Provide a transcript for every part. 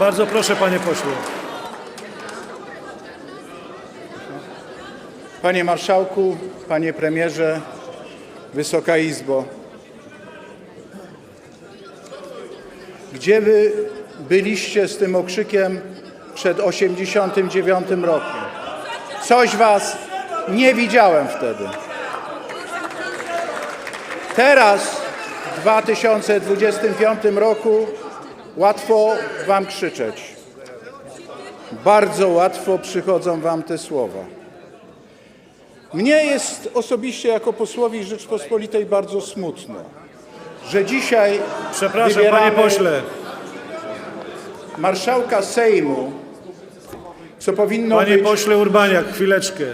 Bardzo proszę, panie pośle. Panie Marszałku, Panie Premierze, Wysoka Izbo. Gdzie Wy byliście z tym okrzykiem przed 89 rokiem? Coś Was nie widziałem wtedy. Teraz, w 2025 roku, łatwo Wam krzyczeć. Bardzo łatwo przychodzą Wam te słowa. Mnie jest osobiście jako posłowi Rzeczpospolitej bardzo smutno, że dzisiaj Przepraszam, panie pośle. marszałka Sejmu, co powinno Panie być... pośle Urbaniak, chwileczkę.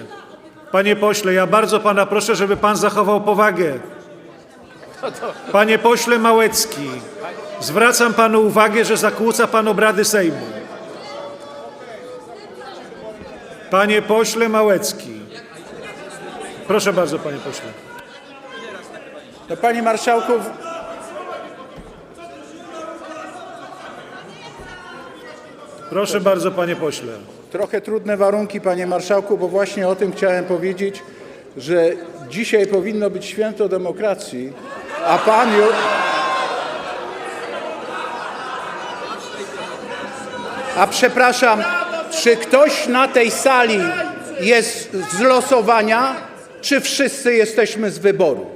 Panie pośle, ja bardzo pana proszę, żeby pan zachował powagę. Panie pośle Małecki, zwracam panu uwagę, że zakłóca pan obrady Sejmu. Panie pośle Małecki. Proszę bardzo, panie pośle. No, panie Marszałku, Proszę bardzo, panie pośle. trochę trudne warunki, panie Marszałku, bo właśnie o tym chciałem powiedzieć, że dzisiaj powinno być święto demokracji, a pan już... A przepraszam, czy ktoś na tej sali jest z losowania, czy wszyscy jesteśmy z wyboru?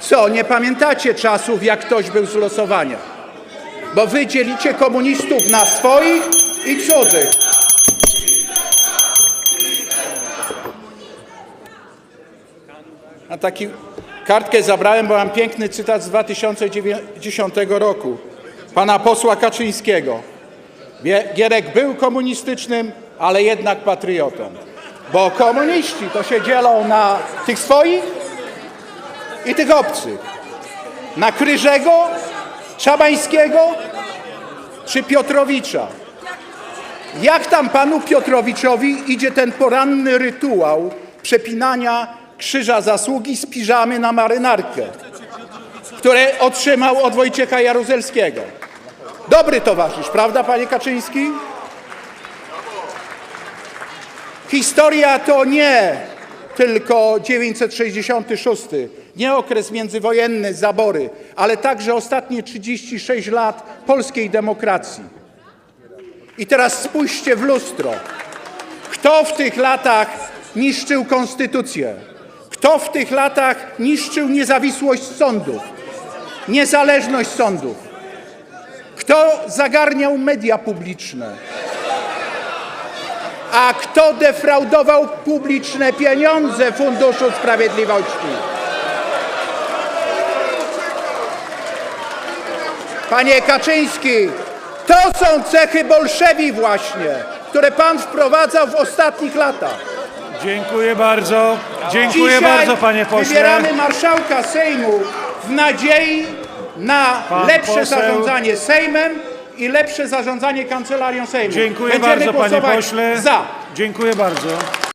Co, nie pamiętacie czasów, jak ktoś był z losowania? Bo wy dzielicie komunistów na swoich i cudzych. A taki kartkę zabrałem, bo mam piękny cytat z 2010 roku pana posła Kaczyńskiego. Gierek był komunistycznym, ale jednak patriotą. Bo komuniści to się dzielą na tych swoich i tych obcych. Na Kryżego, Czabańskiego czy Piotrowicza. Jak tam panu Piotrowiczowi idzie ten poranny rytuał przepinania krzyża zasługi z piżamy na marynarkę, które otrzymał od Wojciecha Jaruzelskiego? Dobry towarzysz, prawda, panie Kaczyński? Historia to nie tylko 966, nie okres międzywojenny, zabory, ale także ostatnie 36 lat polskiej demokracji. I teraz spójrzcie w lustro. Kto w tych latach niszczył konstytucję? Kto w tych latach niszczył niezawisłość sądów? Niezależność sądów? Kto zagarniał media publiczne? A kto defraudował publiczne pieniądze Funduszu Sprawiedliwości? Panie Kaczyński, to są cechy bolszewi właśnie, które pan wprowadzał w ostatnich latach. Dziękuję bardzo. Dziękuję Dzisiaj bardzo, panie pośle. wybieramy marszałka Sejmu w nadziei na Pan lepsze poseł- zarządzanie Sejmem i lepsze zarządzanie kancelarią Sejmu. Dziękuję Będziemy bardzo, panie głosować pośle. Za. Dziękuję bardzo.